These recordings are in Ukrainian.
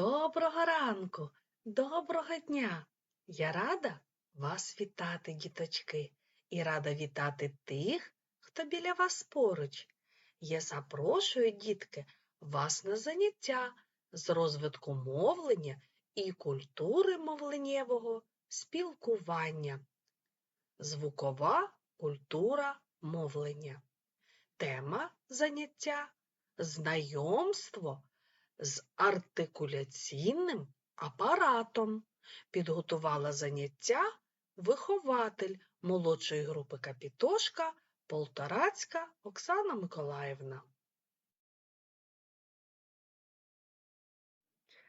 Доброго ранку, доброго дня! Я рада вас вітати, діточки, і рада вітати тих, хто біля вас поруч. Я запрошую, дітки, вас на заняття з розвитку мовлення і культури мовленнєвого спілкування. Звукова культура мовлення. Тема заняття знайомство з артикуляційним апаратом. Підготувала заняття вихователь молодшої групи Капітошка Полторацька Оксана Миколаївна.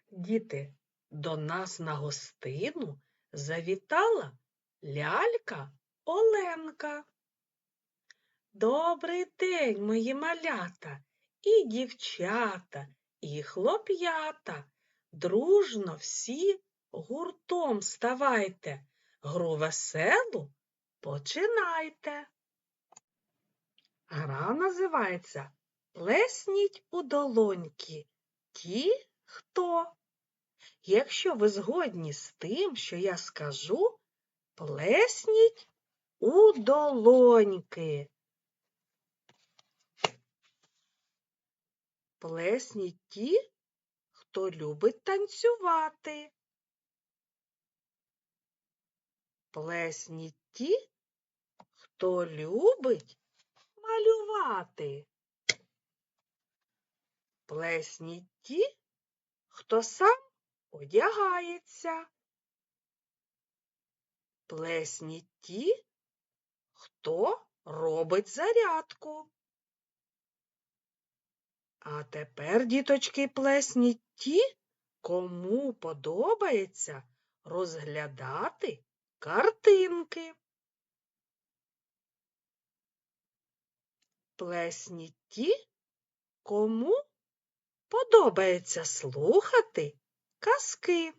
Діти, до нас на гостину завітала лялька Оленка. Добрий день, мої малята, і дівчата, і хлоп'ята. Дружно всі гуртом ставайте, гру веселу починайте. Гра називається Плесніть у долоньки ті, хто. Якщо ви згодні з тим, що я скажу, плесніть у долоньки. Плесніть ті, хто любить танцювати. Плесніть ті, хто любить малювати. Плесніть ті, хто сам одягається. Плесніть ті, хто робить зарядку. А тепер, діточки, плесніть ті, кому подобається розглядати картинки. Плесніть ті, кому подобається слухати казки.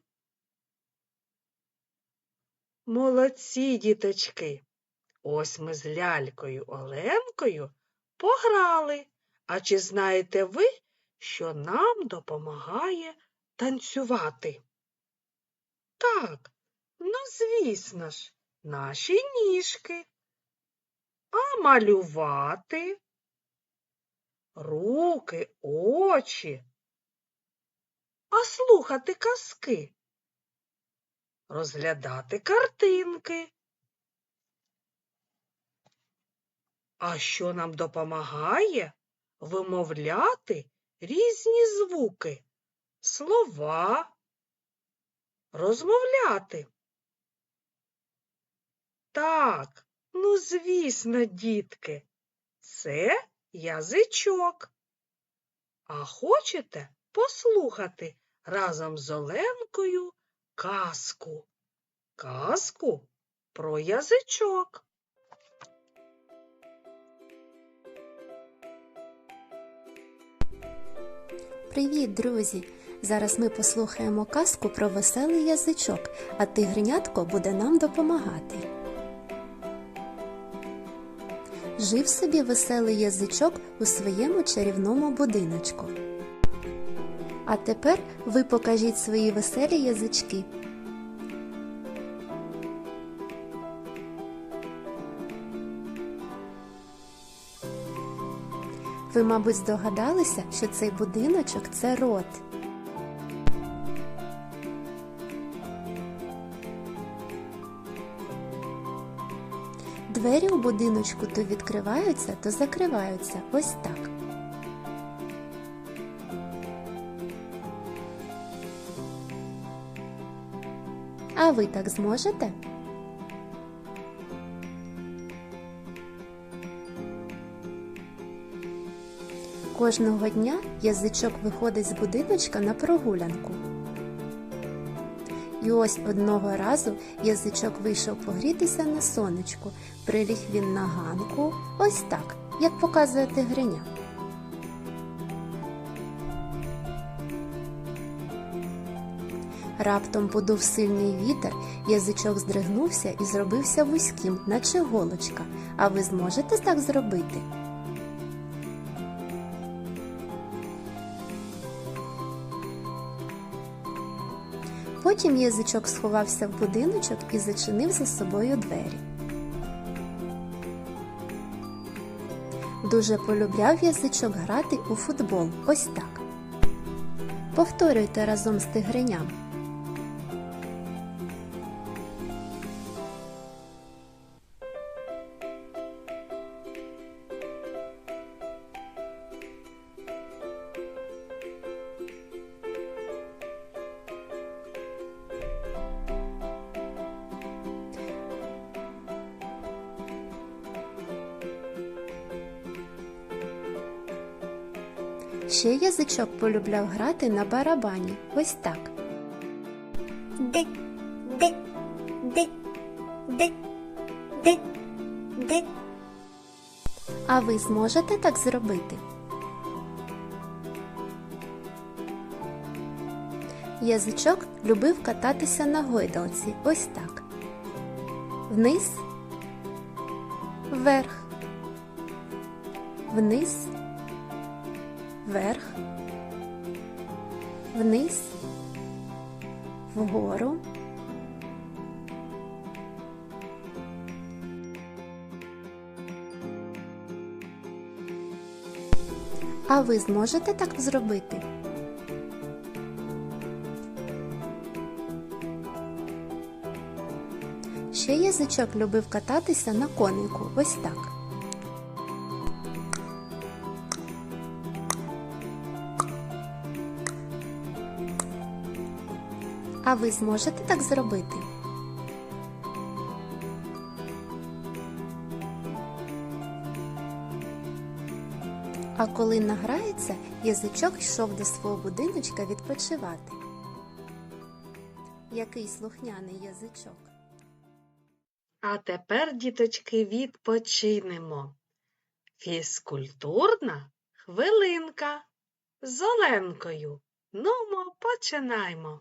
Молодці, діточки! Ось ми з лялькою Оленкою пограли. А чи знаєте ви, що нам допомагає танцювати? Так, ну, звісно ж, наші ніжки. А малювати руки, очі, а слухати казки, розглядати картинки. А що нам допомагає? Вимовляти різні звуки, слова, розмовляти. Так, ну, звісно, дітки, це язичок. А хочете послухати разом з Оленкою казку? Казку про язичок. Привіт, друзі! Зараз ми послухаємо казку про веселий язичок, а тигренятко буде нам допомагати. Жив собі веселий язичок у своєму чарівному будиночку. А тепер ви покажіть свої веселі язички. Ви, мабуть, здогадалися, що цей будиночок це рот. Двері у будиночку то відкриваються, то закриваються. Ось так. А ви так зможете? Кожного дня язичок виходить з будиночка на прогулянку. І ось одного разу язичок вийшов погрітися на сонечку. Приліг він на ганку, ось так, як показує тигриня. Раптом подув сильний вітер, язичок здригнувся і зробився вузьким, наче голочка. А ви зможете так зробити? Потім язичок сховався в будиночок і зачинив за собою двері. Дуже полюбляв язичок грати у футбол. Ось так. Повторюйте разом з тигреням. Ще язичок полюбляв грати на барабані. Ось так. Дик, дик, дик, дик, дик, дик. А ви зможете так зробити? Язичок любив кататися на гойдалці. Ось так. Вниз, вверх, вниз, вверх, вниз, вгору. А ви зможете так зробити? Ще язичок любив кататися на конику. Ось так. А ви зможете так зробити? А коли награється, язичок йшов до свого будиночка відпочивати. Який слухняний язичок. А тепер, діточки, відпочинемо. Фізкультурна хвилинка з Оленкою. Нумо, починаймо.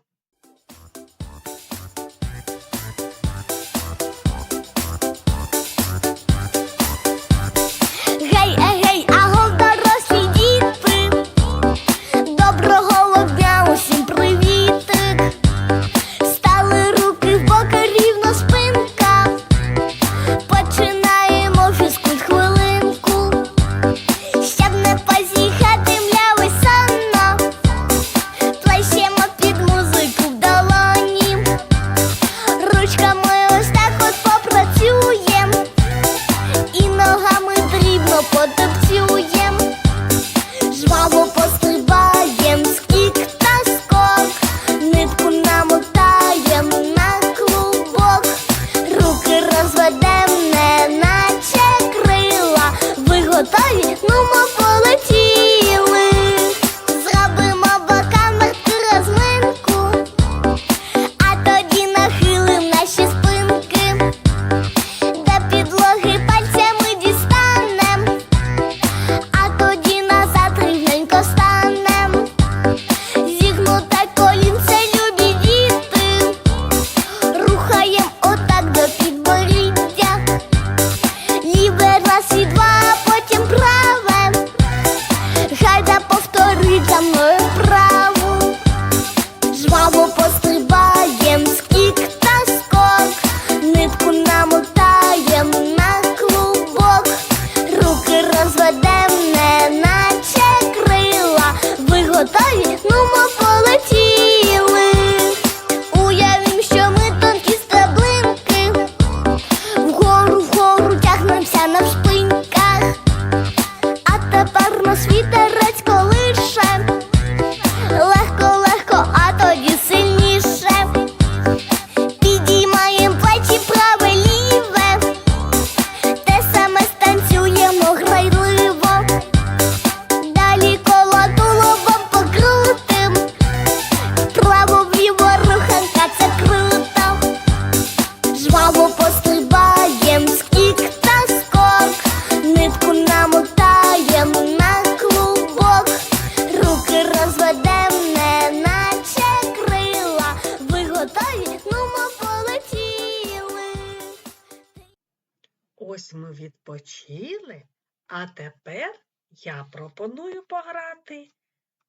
Я пропоную пограти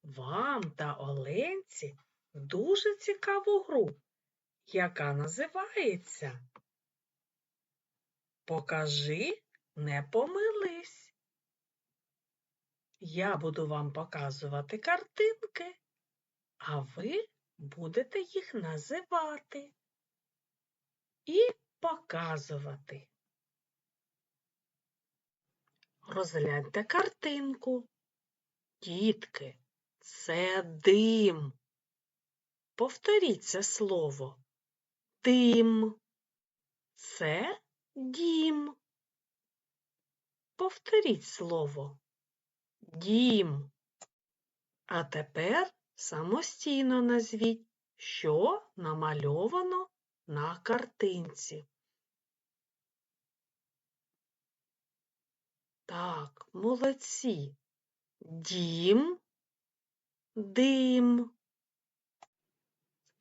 вам та Оленці в дуже цікаву гру. яка називається Покажи, не помились. Я буду вам показувати картинки, а ви будете їх називати і показувати. Розгляньте картинку. Дітки, це дим. Повторіть це слово. Дим. Це дім. Повторіть слово. Дім. А тепер самостійно назвіть, що намальовано на картинці. Так, молодці. Дім, дим.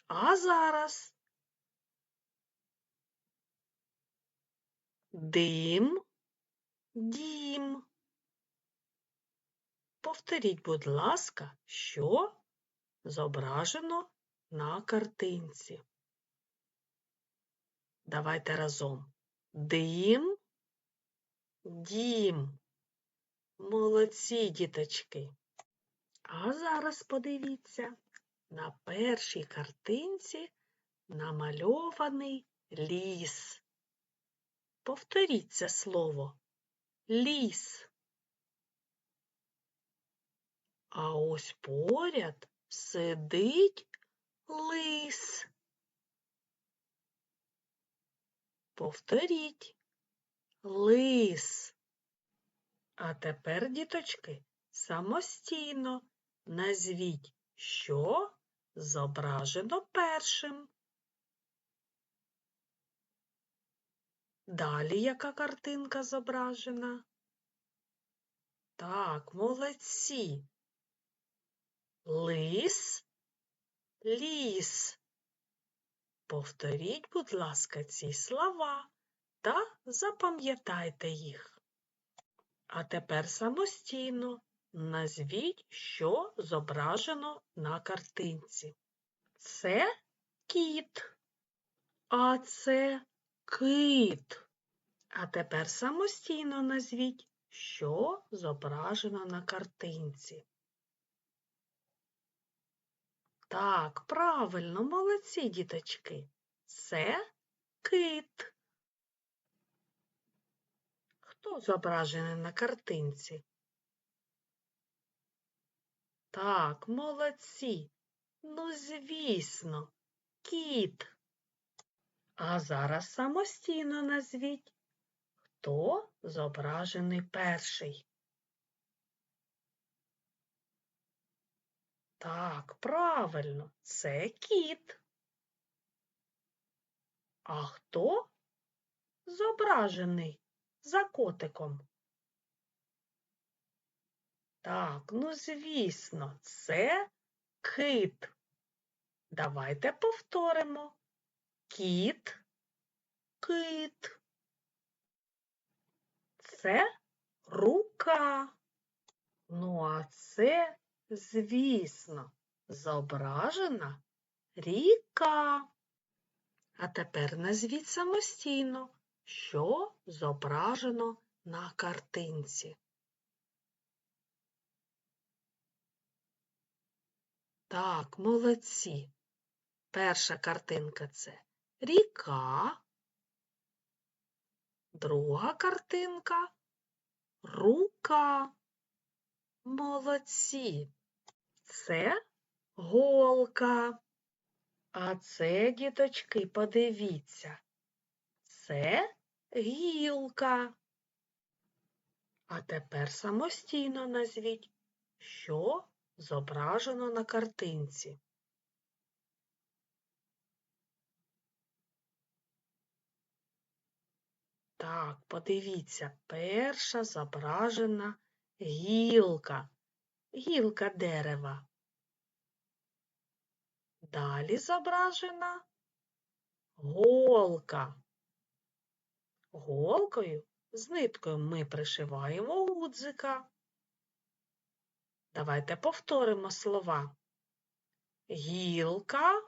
А зараз дим, дім. Повторіть, будь ласка, що зображено на картинці. Давайте разом. Дим, дім. Молодці, діточки. А зараз подивіться, на першій картинці намальований ліс. Повторіть це слово. Ліс. А ось поряд сидить лис. Повторіть. Лис. А тепер, діточки, самостійно назвіть, що зображено першим. Далі яка картинка зображена? Так, молодці. Лис, ліс. Повторіть, будь ласка, ці слова та запам'ятайте їх. А тепер самостійно назвіть, що зображено на картинці. Це кіт, а це кит. А тепер самостійно назвіть, що зображено на картинці. Так, правильно, молодці, діточки. Це кит. Хто зображений на картинці? Так, молодці. Ну, звісно, кіт. А зараз самостійно назвіть, хто зображений перший. Так, правильно, це кіт. А хто зображений за котиком? Так, ну звісно, це кит. Давайте повторимо. Кіт, кит. Це рука. Ну, а це, звісно, зображена ріка. А тепер назвіть самостійно, що зображено на картинці. Так, молодці. Перша картинка це ріка. Друга картинка рука. Молодці. Це голка. А це, діточки, подивіться. Це гілка. А тепер самостійно назвіть, що зображено на картинці. Так, подивіться, перша зображена гілка, гілка дерева. Далі зображена голка. Голкою з ниткою ми пришиваємо гудзика. Давайте повторимо слова. Гілка,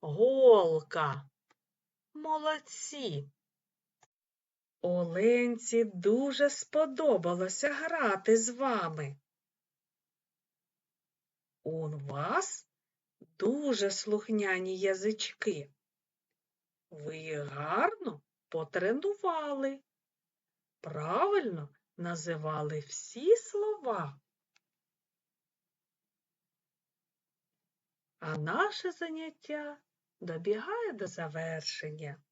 Голка. Молодці. Оленці дуже сподобалося грати з вами. У вас дуже слухняні язички. Ви гарно потренували. Правильно називали всі слова. А наше заняття добігає до завершення.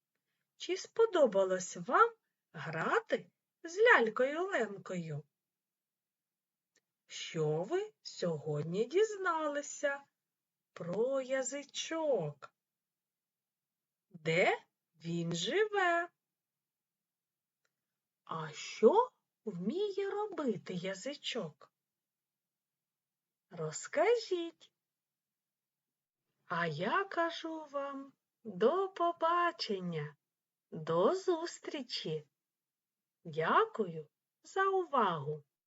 Чи сподобалось вам грати з лялькою Ленкою? Що ви сьогодні дізналися про язичок? Де він живе? А що вміє робити язичок? Розкажіть. А я кажу вам до побачення, до зустрічі. Дякую за увагу.